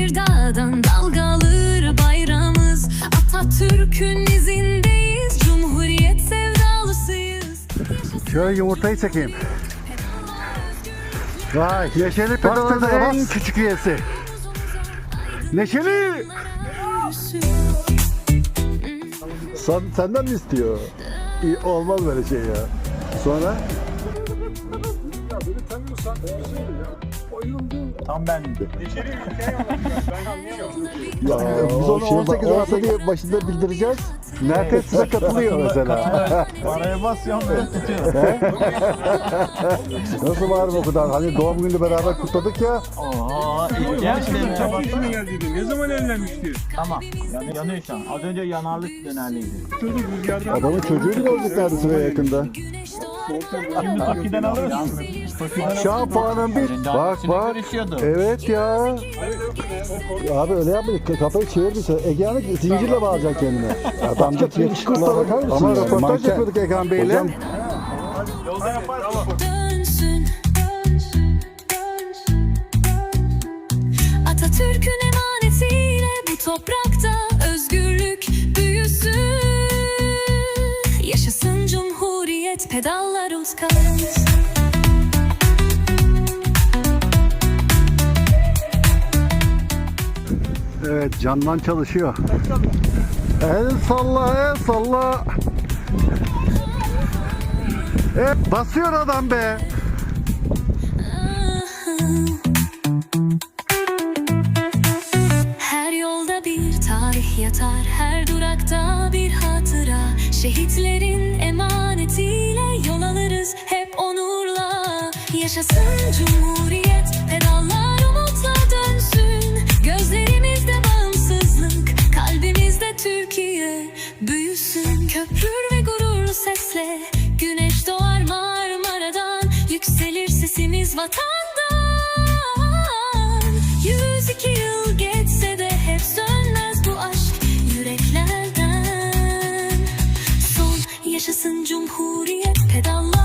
bir dağdan dalgalır bayramız. Atatürk'ün izindeyiz Cumhuriyet sevdalısıyız. Şöyle yumurtayı çekeyim. Vay yeşili pastanın en küçük üyesi. Neşeli! Sen, senden mi istiyor? Olmaz böyle şey ya. Sonra? Tam ben. Ya, biz onu şey, 18 o- Mart'ta diye başında bildireceğiz. Merkez size katılıyor mesela. Paraya basıyorum ben tutuyorum. Nasıl var mı o kadar? Hani doğum günü beraber kutladık ya. Oha. Gerçekten Sabahtan mı geldiydi? Ne zaman evlenmişti? Tamam. Yan, yanıyor şu an. Az önce yanarlık dönerliydi. Çocuk rüzgardan. Adamın çocuğu bile olacak neredeyse yakında. Şimdi Toki'den alırız. Toki'den Şu an puanın bir. Bak bak. Evet ya. Abi öyle yapma. Kafayı çevirmişsin. Egehan'ı zincirle bağlayacaksın kendine. Adam da yakışıklığa bakar mısın? Ama röportaj yapıyorduk Egan Bey'le. Hocam dönsün. Atatürk'ün emanetiyle bu toprakta Pedallar uzkaz. Evet candan çalışıyor. El salla el salla. Evet, basıyor adam be. Her yolda bir tarih yatar, her durakta bir hatıra. Şehitlerin emanetiyle Yaşasın Cumhuriyet, pedallar umutla dönsün. Gözlerimizde bağımsızlık, kalbimizde Türkiye büyüsün. Köprür ve gururlu sesle güneş doğar Marmara'dan. Yükselir sesimiz vatandan. 102 yıl geçse de hep sönmez bu aşk yüreklerden. Son yaşasın Cumhuriyet, pedallar